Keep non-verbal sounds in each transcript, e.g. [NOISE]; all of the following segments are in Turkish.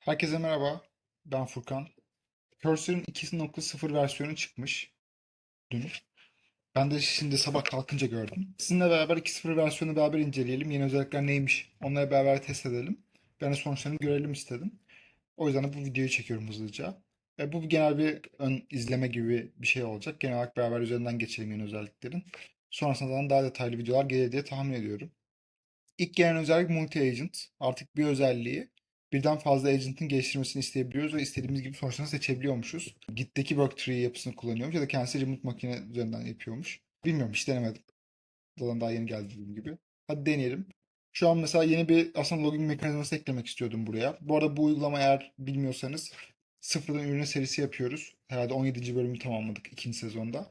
Herkese merhaba. Ben Furkan. Cursor'ın 2.0 versiyonu çıkmış dün. Ben de şimdi sabah kalkınca gördüm. Sizinle beraber 2.0 versiyonu beraber inceleyelim. Yeni özellikler neymiş? Onları beraber test edelim. Ben de sonuçlarını görelim istedim. O yüzden de bu videoyu çekiyorum hızlıca. E, bu genel bir ön izleme gibi bir şey olacak. Genel olarak beraber üzerinden geçelim yeni özelliklerin. Sonrasında daha detaylı videolar gelir diye tahmin ediyorum. İlk gelen özellik multi-agent. Artık bir özelliği birden fazla agent'ın geliştirmesini isteyebiliyoruz ve istediğimiz gibi sonuçlarını seçebiliyormuşuz. Git'teki work tree yapısını kullanıyormuş ya da kendisi remote makine üzerinden yapıyormuş. Bilmiyorum hiç denemedim. Zaten daha yeni geldi dediğim gibi. Hadi deneyelim. Şu an mesela yeni bir aslında login mekanizması eklemek istiyordum buraya. Bu arada bu uygulama eğer bilmiyorsanız sıfırdan ürüne serisi yapıyoruz. Herhalde 17. bölümü tamamladık ikinci sezonda.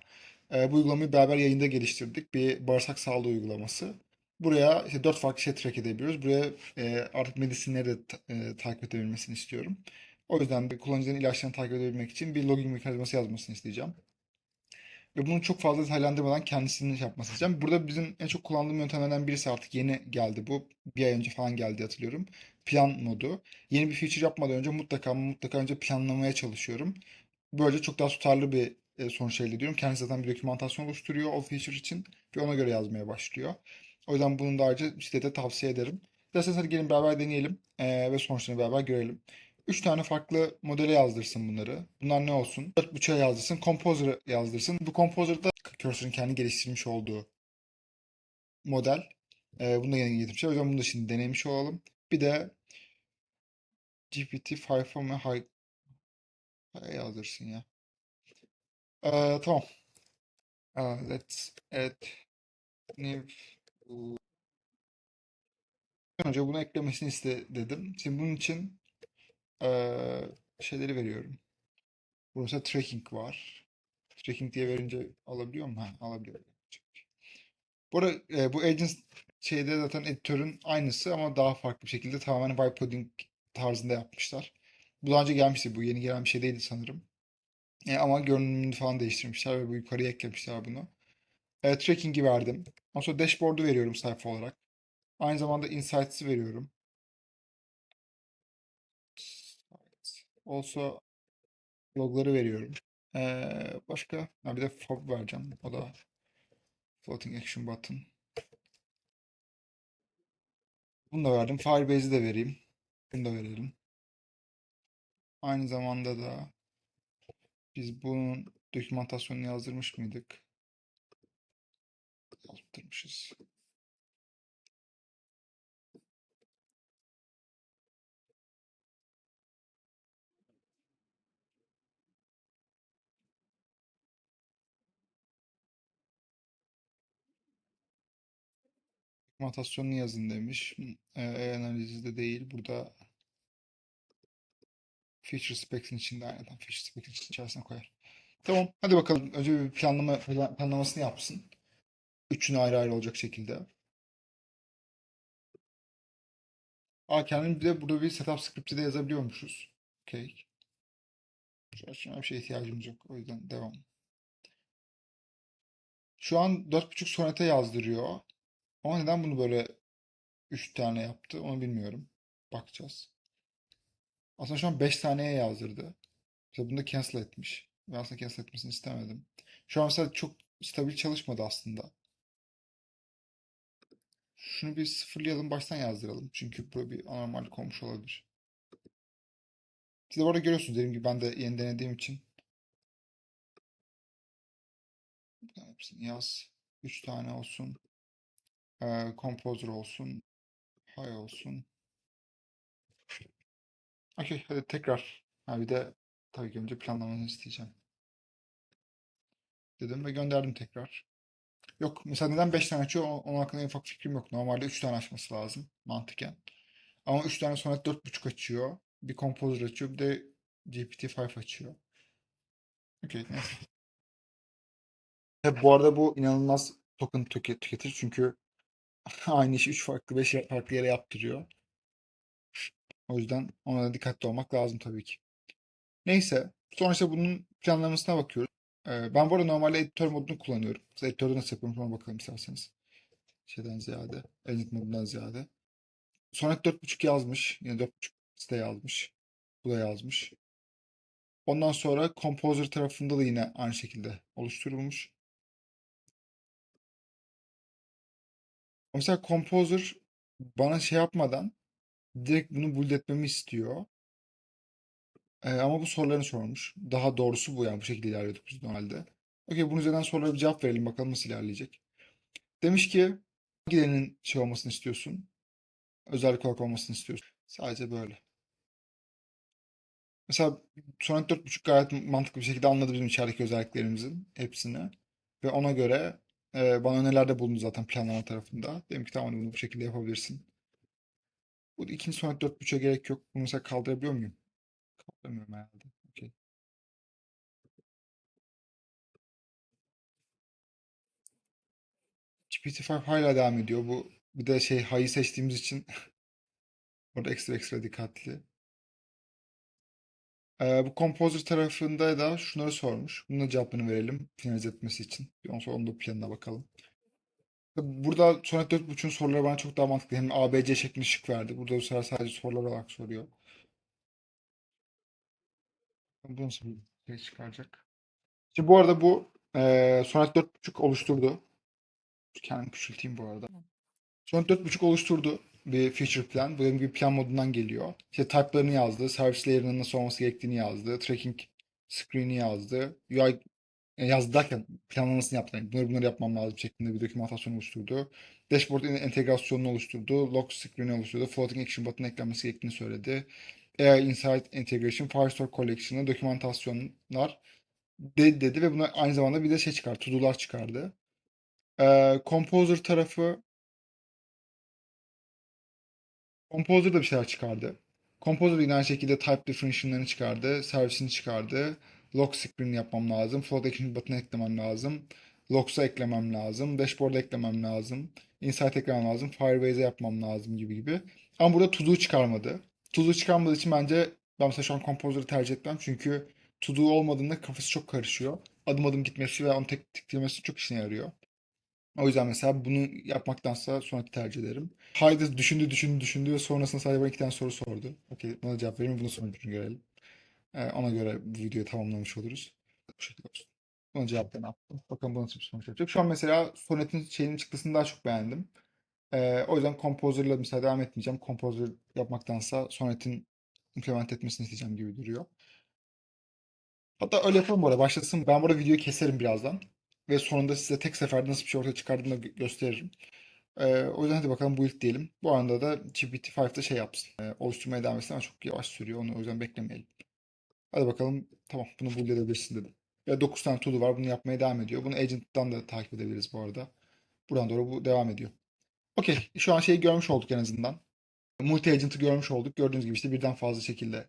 Ee, bu uygulamayı beraber yayında geliştirdik. Bir bağırsak sağlığı uygulaması. Buraya işte dört farklı şey track edebiliyoruz. Buraya e, artık medisinleri de e, takip edebilmesini istiyorum. O yüzden bir kullanıcının ilaçlarını takip edebilmek için bir login mekanizması yazmasını isteyeceğim. Ve bunu çok fazla detaylandırmadan kendisinin yapmasını isteyeceğim. Burada bizim en çok kullandığım yöntemlerden birisi artık yeni geldi bu. Bir ay önce falan geldi hatırlıyorum. Plan modu. Yeni bir feature yapmadan önce mutlaka mutlaka önce planlamaya çalışıyorum. Böylece çok daha tutarlı bir e, sonuç elde ediyorum. Kendisi zaten bir dokümantasyon oluşturuyor o feature için ve ona göre yazmaya başlıyor. O yüzden bunu da ayrıca sitede tavsiye ederim. Dilerseniz hadi gelin beraber deneyelim e, ve sonuçlarını beraber görelim. 3 tane farklı modele yazdırsın bunları. Bunlar ne olsun? 4.5'a yazdırsın. Composer'ı yazdırsın. Bu Composer'da Cursor'ın kendi geliştirmiş olduğu model. E, bunu da yeni getirmişler. O yüzden bunu da şimdi denemiş olalım. Bir de GPT-5'a mı? Hay Hay yazdırsın ya. E, tamam. E, let's add new önce bunu eklemesini iste dedim. Şimdi bunun için eee, şeyleri veriyorum. Burada tracking var. Tracking diye verince alabiliyor mu? Ha, alabiliyor. Bu arada e, bu agent şeyde zaten editörün aynısı ama daha farklı bir şekilde tamamen vibe coding tarzında yapmışlar. Bu daha önce gelmişti. Bu yeni gelen bir şey değildi sanırım. E, ama görünümünü falan değiştirmişler ve bu yukarıya eklemişler bunu. E, tracking'i verdim. Ondan sonra dashboard'u veriyorum sayfa olarak. Aynı zamanda insights'ı veriyorum. Also logları veriyorum. Ee, başka? Ha, bir de fob vereceğim. O da floating action button. Bunu da verdim. Firebase'i de vereyim. Bunu da verelim. Aynı zamanda da biz bunun dokümantasyonunu yazdırmış mıydık? Yazdırmışız. Dokümantasyonunu yazın demiş. Analizde değil. Burada feature specs'in içinde aynen feature specs'in içerisine koyar. Tamam. Hadi bakalım. Önce bir planlama plan- planlamasını yapsın. Üçünü ayrı ayrı olacak şekilde. Aa kendim bir de burada bir setup script'i de yazabiliyormuşuz. An şuna bir şeye ihtiyacımız yok. O yüzden devam. Şu an 4.5 sonete yazdırıyor. Ama neden bunu böyle 3 tane yaptı onu bilmiyorum. Bakacağız. Aslında şu an 5 taneye yazdırdı. Mesela bunu da cancel etmiş. Ben aslında cancel etmesini istemedim. Şu an mesela çok stabil çalışmadı aslında. Şunu bir sıfırlayalım baştan yazdıralım. Çünkü burada bir anormallik olmuş olabilir. Siz de bu arada görüyorsunuz dediğim gibi ben de yeni denediğim için. Hepsini yaz. 3 tane olsun. Ee, composer olsun. Hay olsun. Okey hadi tekrar. Ha, bir de tabii ki önce planlamanı isteyeceğim. Dedim ve gönderdim tekrar. Yok mesela neden 5 tane açıyor onun hakkında en ufak fikrim yok. Normalde 3 tane açması lazım mantıken. Ama 3 tane sonra 4.5 açıyor. Bir Composer açıyor bir de GPT-5 açıyor. Okey neyse. Hep [LAUGHS] bu arada bu inanılmaz token tüke- tüketir çünkü [LAUGHS] aynı işi 3 farklı 5 farklı yere yaptırıyor. O yüzden ona da dikkatli olmak lazım tabii ki. Neyse. Sonra işte bunun planlamasına bakıyoruz. Ee, ben bu arada normalde editör modunu kullanıyorum. Size editörde nasıl yapıyorum ona bakalım isterseniz. Şeyden ziyade. Edit modundan ziyade. Sonnet 4.5 yazmış. Yine 4.5 site yazmış. Bu da yazmış. Ondan sonra Composer tarafında da yine aynı şekilde oluşturulmuş. Mesela Composer bana şey yapmadan direkt bunu build etmemi istiyor. Ee, ama bu sorularını sormuş. Daha doğrusu bu yani bu şekilde ilerliyorduk biz normalde. Okey bunun üzerinden sorulara bir cevap verelim bakalım nasıl ilerleyecek. Demiş ki hangilerinin şey olmasını istiyorsun? Özellik olarak olmasını istiyorsun. Sadece böyle. Mesela Sonnet 4.5 gayet mantıklı bir şekilde anladı bizim içerideki özelliklerimizin hepsini. Ve ona göre e, bana önerilerde bulundu zaten planlama tarafında. Dedim ki tamam bunu bu şekilde yapabilirsin. Bu ikinci Sonnet 4.5'e gerek yok. Bunu mesela kaldırabiliyor muyum? Kaldıramıyorum herhalde. Okey. GPT-5 hala devam ediyor. Bu bir de şey Ha'yı seçtiğimiz için [LAUGHS] orada ekstra ekstra dikkatli. Ee, bu Composer tarafında da şunları sormuş. Bunun da cevaplarını verelim finalize etmesi için. Bir ondan sonra onun da planına bakalım. Burada Sonnet 4.5'ün soruları bana çok daha mantıklı. Hem A, B, C şeklinde şık verdi. Burada bu sefer sadece sorular olarak soruyor. Bu nasıl bir şey çıkaracak? İşte bu arada bu e, Sonnet 4.5 oluşturdu. Kendimi küçülteyim bu arada. Sonnet 4.5 oluşturdu bir feature plan. Bu benim bir plan modundan geliyor. İşte type'larını yazdı. Service layer'ının nasıl olması gerektiğini yazdı. Tracking screen'i yazdı. UI e, yazdı derken planlamasını yaptı. Yani bunları bunları yapmam lazım şeklinde bir dokümantasyon oluşturdu. Dashboard entegrasyonunu oluşturdu. Lock screen'i oluşturdu. Floating action button eklenmesi gerektiğini söyledi. AI Insight Integration, Firestore Collection'ı, dokümantasyonlar dedi, dedi ve buna aynı zamanda bir de şey çıkardı. To-do'lar çıkardı. Ee, Composer tarafı Composer da bir şeyler çıkardı. Composer yine aynı şekilde type definition'larını çıkardı. Servisini çıkardı. Lock screen yapmam lazım. Float action button eklemem lazım. Locks'a eklemem lazım. Dashboard'a eklemem lazım. Insight eklemem lazım. Firebase'e yapmam lazım gibi gibi. Ama burada to do çıkarmadı. To do çıkarmadığı için bence ben mesela şu an Composer'ı tercih etmem. Çünkü to do olmadığında kafası çok karışıyor. Adım adım gitmesi ve onu tek tıklaması çok işine yarıyor. O yüzden mesela bunu yapmaktansa sonraki tercih ederim. Haydi düşündü düşündü düşündü ve sonrasında sadece bana iki tane soru sordu. Okey buna cevap vereyim bunun sonucunu görelim. Ee, ona göre bu videoyu tamamlamış oluruz. Bu şekilde olsun. Buna cevaplarını yaptım. Bakalım bu nasıl bir sonuç yapacak. Şu an mesela Sonet'in şeyinin çıktısını daha çok beğendim. Ee, o yüzden Composer'la mesela devam etmeyeceğim. Composer yapmaktansa Sonet'in implement etmesini isteyeceğim gibi duruyor. Hatta öyle yapalım bu arada. Başlasın. Ben burada videoyu keserim birazdan. Ve sonunda size tek seferde nasıl bir şey ortaya çıkardığımı gö- gösteririm. Ee, o yüzden hadi bakalım build diyelim. Bu anda da GPT-5'de şey yapsın. Ee, oluşturmaya devam etsin ama çok yavaş sürüyor. Onu o yüzden beklemeyelim. Hadi bakalım. Tamam bunu build edebilirsin dedim. Ve 9 tane tool'u var. Bunu yapmaya devam ediyor. Bunu agent'tan da takip edebiliriz bu arada. Buradan doğru bu devam ediyor. Okey. Şu an şeyi görmüş olduk en azından. Multi agent'ı görmüş olduk. Gördüğünüz gibi işte birden fazla şekilde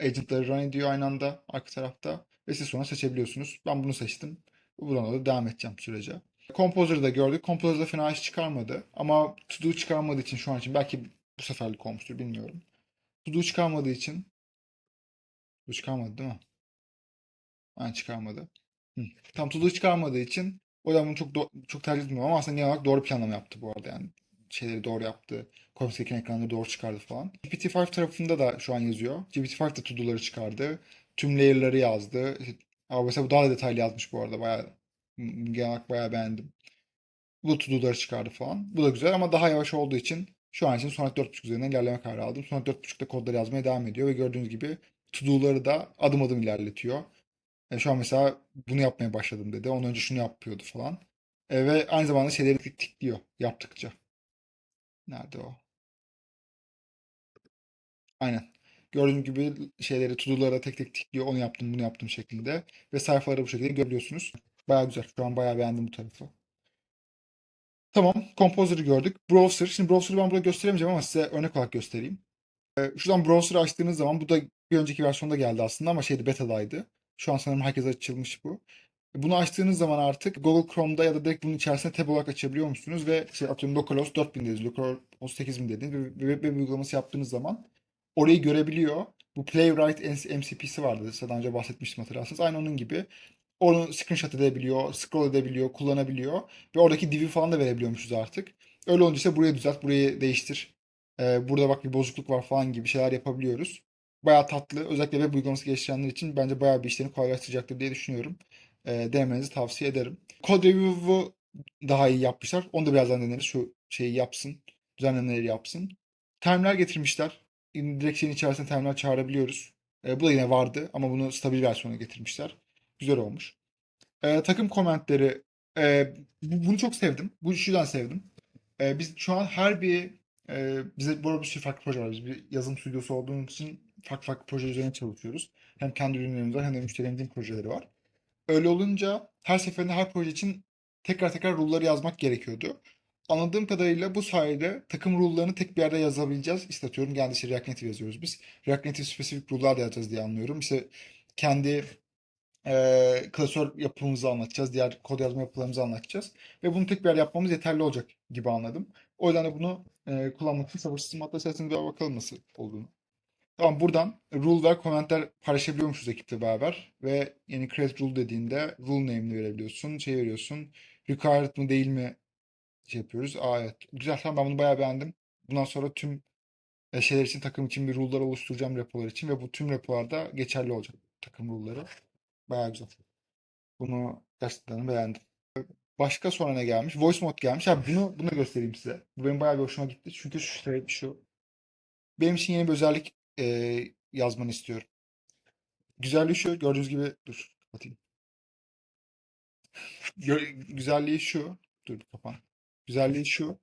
agent'ları run ediyor aynı anda arka tarafta. Ve siz sonra seçebiliyorsunuz. Ben bunu seçtim. Buradan da devam edeceğim sürece. Composer'ı da gördük. Composer'da fena iş çıkarmadı. Ama to do çıkarmadığı için şu an için belki bu seferlik olmuştur bilmiyorum. To do çıkarmadığı için to do çıkarmadı değil mi? Yani çıkarmadı. Hı. Tam to do çıkarmadığı için o yüzden bunu çok çok tercih etmiyorum ama aslında genel olarak doğru planlama yaptı bu arada yani. Şeyleri doğru yaptı. Comsec'in ekranları doğru çıkardı falan. GPT-5 tarafında da şu an yazıyor. GPT-5 de to çıkardı. Tüm layer'ları yazdı. Ama mesela bu daha da detaylı yazmış bu arada. Bayağı genel olarak bayağı beğendim. Bu da to-do'ları çıkardı falan. Bu da güzel ama daha yavaş olduğu için şu an için Sonnet 4.5 üzerinden ilerleme kararı aldım. Sonnet 4.5'da kodları yazmaya devam ediyor ve gördüğünüz gibi to-do'ları da adım adım ilerletiyor. E, şu an mesela bunu yapmaya başladım dedi. Ondan önce şunu yapıyordu falan. E, ve aynı zamanda şeyleri tik tikliyor yaptıkça. Nerede o? Aynen. Gördüğünüz gibi şeyleri, to-do'lara tek tek tikliyor. Onu yaptım, bunu yaptım şeklinde. Ve sayfaları bu şekilde görebiliyorsunuz. Bayağı güzel. Şu an bayağı beğendim bu tarafı. Tamam. Composer'ı gördük. Browser. Şimdi Browser'ı ben burada gösteremeyeceğim ama size örnek olarak göstereyim. Ee, şuradan Browser'ı açtığınız zaman bu da bir önceki versiyonda geldi aslında ama şeydi beta'daydı. Şu an sanırım herkese açılmış bu. Bunu açtığınız zaman artık Google Chrome'da ya da direkt bunun içerisinde tab olarak açabiliyor musunuz? Ve şey atıyorum localhost 4000 dediniz, localhost 8000 dediniz ve web, web uygulaması yaptığınız zaman orayı görebiliyor. Bu Playwright MCP'si vardı. Size daha önce bahsetmiştim hatırlarsanız. Aynı onun gibi. Onu screenshot edebiliyor, scroll edebiliyor, kullanabiliyor. Ve oradaki div'i falan da verebiliyormuşuz artık. Öyle olunca ise burayı düzelt, burayı değiştir. Ee, burada bak bir bozukluk var falan gibi şeyler yapabiliyoruz. Bayağı tatlı. Özellikle web uygulaması geliştirenler için bence bayağı bir işlerini kolaylaştıracaktır diye düşünüyorum. E, denemenizi tavsiye ederim. Code Review'u daha iyi yapmışlar. Onu da birazdan deneriz. Şu şeyi yapsın. Düzenlemeleri yapsın. Terminal getirmişler. Direkt şeyin içerisinde terminal çağırabiliyoruz. E, bu da yine vardı ama bunu stabil versiyona getirmişler. Güzel olmuş. E, takım komentleri. e, bu- bunu çok sevdim. Bu şuradan sevdim. E, biz şu an her bir e, bize bu arada bir sürü farklı proje var. Biz bir yazılım stüdyosu olduğumuz için farklı farklı proje üzerine çalışıyoruz. Hem kendi ürünlerimiz var hem de müşterilerimizin projeleri var. Öyle olunca her seferinde her proje için tekrar tekrar rule'ları yazmak gerekiyordu. Anladığım kadarıyla bu sayede takım rule'larını tek bir yerde yazabileceğiz. İşte atıyorum geldi işte React Native yazıyoruz biz. React Native spesifik rule'lar da yazacağız diye anlıyorum. İşte kendi eee klasör yapımızı anlatacağız. Diğer kod yazma yapılarımızı anlatacağız. Ve bunu tek bir yerde yapmamız yeterli olacak gibi anladım. O yüzden de bunu eee, kullanmak için sabırsızım. Hatta isterseniz bir bakalım nasıl olduğunu. Tamam buradan rule ve komentler paylaşabiliyormuşuz ekiple beraber. Ve yeni create rule dediğinde rule name'ini verebiliyorsun. Şey veriyorsun. Required mı değil mi şey yapıyoruz. Aa evet. Güzel tamam ben bunu bayağı beğendim. Bundan sonra tüm e, şeyler için takım için bir rule'lar oluşturacağım repolar için ve bu tüm repolarda geçerli olacak takım rule'ları. Bayağı güzel. Bunu gerçekten beğendim. Başka sonra ne gelmiş? Voice mode gelmiş. Ha bunu bunu göstereyim size. Bu benim bayağı bir hoşuma gitti. Çünkü şu şey şu. Benim için yeni bir özellik e, yazmanı istiyorum. Güzelliği şu. Gördüğünüz gibi dur kapatayım. Gö- güzelliği şu. Dur bir kapan. Güzelliği şu.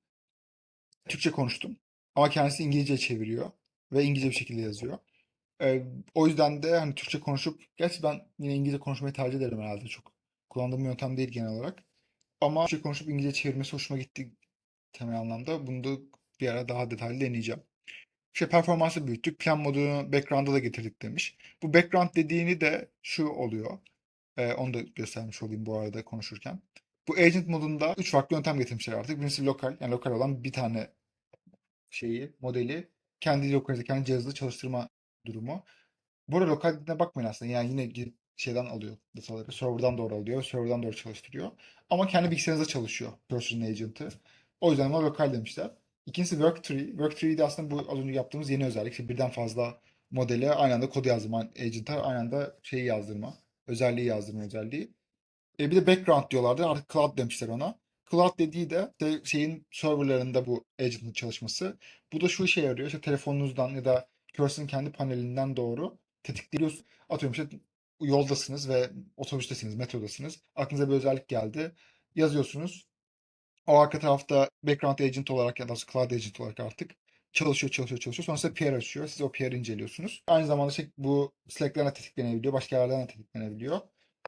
Türkçe konuştum. Ama kendisi İngilizce çeviriyor. Ve İngilizce bir şekilde yazıyor. Ee, o yüzden de hani Türkçe konuşup, gerçi ben yine İngilizce konuşmayı tercih ederim herhalde çok. Kullandığım yöntem değil genel olarak. Ama Türkçe konuşup İngilizce çevirmesi hoşuma gitti temel anlamda. Bunu da bir ara daha detaylı deneyeceğim. İşte performansı büyüttük. Plan modunu background'a da getirdik demiş. Bu background dediğini de şu oluyor. Ee, onu da göstermiş olayım bu arada konuşurken. Bu agent modunda 3 farklı yöntem getirmişler artık. Birincisi lokal, yani lokal olan bir tane şeyi, modeli kendi lokalize, kendi cihazda çalıştırma durumu. Bu arada lokal dediğine bakmayın aslında. Yani yine şeyden alıyor dataları. Server'dan doğru alıyor. Server'dan doğru çalıştırıyor. Ama kendi bilgisayarınızda çalışıyor Personal Agent'ı. O yüzden ona lokal demişler. İkincisi Worktree. Worktree de aslında bu az önce yaptığımız yeni özellik. İşte birden fazla modele aynı anda kod yazdırma, agent'a aynı anda şeyi yazdırma, özelliği yazdırma özelliği. E bir de background diyorlardı. Artık cloud demişler ona. Cloud dediği de işte şeyin serverlarında bu agent'ın çalışması. Bu da şu işe yarıyor. İşte telefonunuzdan ya da Curse'ın kendi panelinden doğru tetikliyorsunuz. Atıyorum işte yoldasınız ve otobüstesiniz, metrodasınız. Aklınıza bir özellik geldi. Yazıyorsunuz. O arka tarafta background agent olarak ya da cloud agent olarak artık çalışıyor, çalışıyor, çalışıyor. Sonra size PR açıyor. Siz o PR'ı inceliyorsunuz. Aynı zamanda şey, bu Slack'lerden de tetiklenebiliyor. Başka yerlerden de tetiklenebiliyor.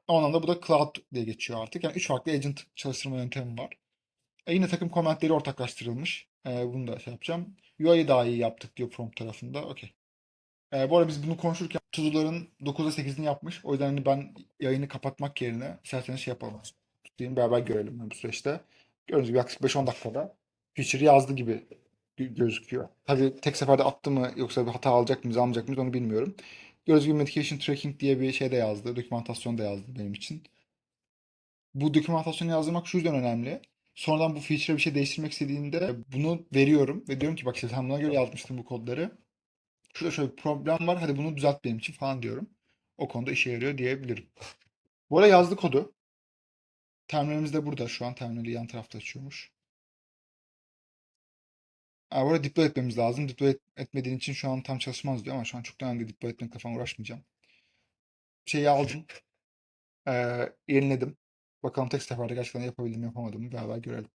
O anlamda bu da cloud diye geçiyor artık. Yani üç farklı agent çalıştırma yöntemi var. E yine takım komentleri ortaklaştırılmış. E, bunu da şey yapacağım. UI'yi daha iyi yaptık diyor prompt tarafında. Okey. E, bu arada biz bunu konuşurken Tuzuların 9'da 8'ini yapmış. O yüzden hani ben yayını kapatmak yerine isterseniz şey yapalım. Tutayım beraber görelim bu süreçte. Gördüğünüz gibi yaklaşık 5-10 dakikada feature yazdı gibi gö- gözüküyor. Tabii tek seferde attı mı yoksa bir hata alacak mıyız almayacak mıyız onu bilmiyorum. Gördüğünüz gibi medication tracking diye bir şey de yazdı. Dokümantasyon da yazdı benim için. Bu dokümantasyonu yazdırmak şu yüzden önemli. Sonradan bu feature'a bir şey değiştirmek istediğimde bunu veriyorum ve diyorum ki bak işte sen buna göre yazmıştın bu kodları. Şurada şöyle bir problem var. Hadi bunu düzelt benim için falan diyorum. O konuda işe yarıyor diyebilirim. Bu arada yazdı kodu. Terminalimiz de burada. Şu an terminali yan tarafta açıyormuş. Ha, bu arada deploy etmemiz lazım. Deploy et- etmediğin için şu an tam çalışmaz diyor ama şu an çok önemli. Deploy etmekle falan uğraşmayacağım. Şeyi aldım. [LAUGHS] Ee, yeniledim. Bakalım tek seferde gerçekten yapabildim yapamadım mı beraber görelim.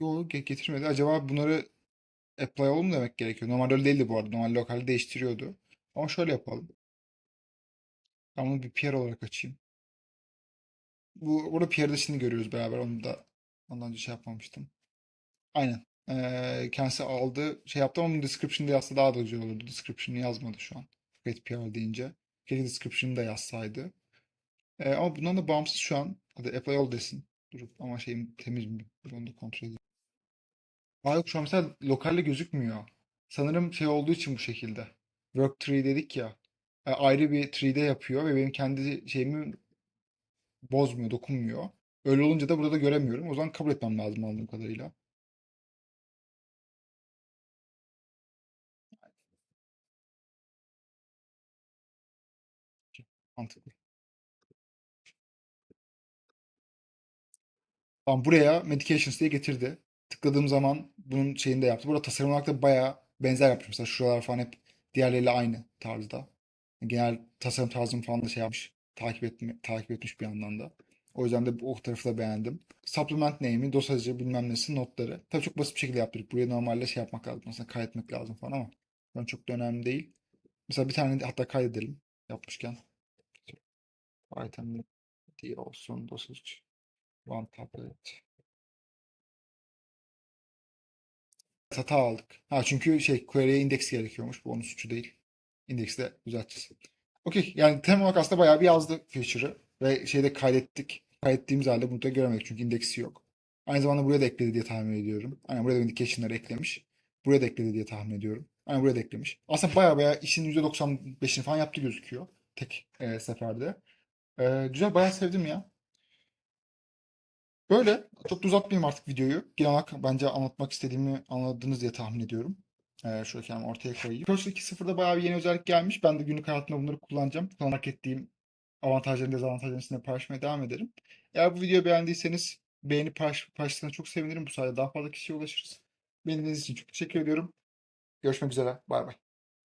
Yo ge- getirmedi. Acaba bunları apply olun mu demek gerekiyor? Normalde öyle değildi bu arada. Normal lokalde değiştiriyordu. Ama şöyle yapalım. Ben bunu bir PR olarak açayım. Bu burada PR'de şimdi görüyoruz beraber. Onu da ondan önce şey yapmamıştım. Aynen. Ee, kendisi aldı. Şey yaptı ama description'da yazsa daha da güzel olurdu. Description'ı yazmadı şu an. Create PR deyince. Keşke description'ı da yazsaydı. Ee, ama bundan da bağımsız şu an. Hadi apply all desin. Durup ama şeyim temiz mi? Onu da kontrol edeyim. Aa yok şu an mesela lokalde gözükmüyor. Sanırım şey olduğu için bu şekilde. Work tree dedik ya. E, ayrı bir tree'de yapıyor ve benim kendi şeyimi bozmuyor, dokunmuyor. Öyle olunca da burada da göremiyorum. O zaman kabul etmem lazım anladığım kadarıyla. Mantıklı. Tamam buraya Medications diye getirdi. Tıkladığım zaman bunun şeyini de yaptı. Burada tasarım olarak da bayağı benzer yapmış. Mesela şuralar falan hep diğerleriyle aynı tarzda. Genel tasarım tarzım falan da şey yapmış. Takip etme, takip etmiş bir yandan da. O yüzden de bu o tarafı da beğendim. Supplement name'i, dosajı, bilmem nesi, notları. Tabii çok basit bir şekilde yaptırdık. Buraya normalde şey yapmak lazım. Mesela kaydetmek lazım falan ama an çok da önemli değil. Mesela bir tane de hatta kaydedelim yapmışken. Item diye olsun dosaj. One tablet. Hata aldık. Ha çünkü şey query'e indeks gerekiyormuş. Bu onun suçu değil. İndeksi de düzelteceğiz. Okey. Yani temel olarak aslında bayağı bir yazdı feature'ı. Ve şeyde kaydettik. Kaydettiğimiz halde bunu da göremedik çünkü indeksi yok. Aynı zamanda buraya da ekledi diye tahmin ediyorum. Aynen buraya da indication'ları eklemiş. Buraya da ekledi diye tahmin ediyorum. Aynen buraya da eklemiş. Aslında bayağı bayağı işin %95'ini falan yaptı gözüküyor. Tek e, seferde. E, güzel bayağı sevdim ya. Böyle. Çok da uzatmayayım artık videoyu. Genel olarak bence anlatmak istediğimi anladınız diye tahmin ediyorum. Ee, şöyle kendimi ortaya koyayım. Cursor 2.0'da bayağı bir yeni özellik gelmiş. Ben de günlük hayatımda bunları kullanacağım. Kullanarak ettiğim avantajlarını, dezavantajlarını sizinle paylaşmaya devam ederim. Eğer bu videoyu beğendiyseniz beğenip paylaş, paylaşırsanız çok sevinirim. Bu sayede daha fazla kişiye ulaşırız. Beğendiğiniz için çok teşekkür ediyorum. Görüşmek üzere. Bay bay.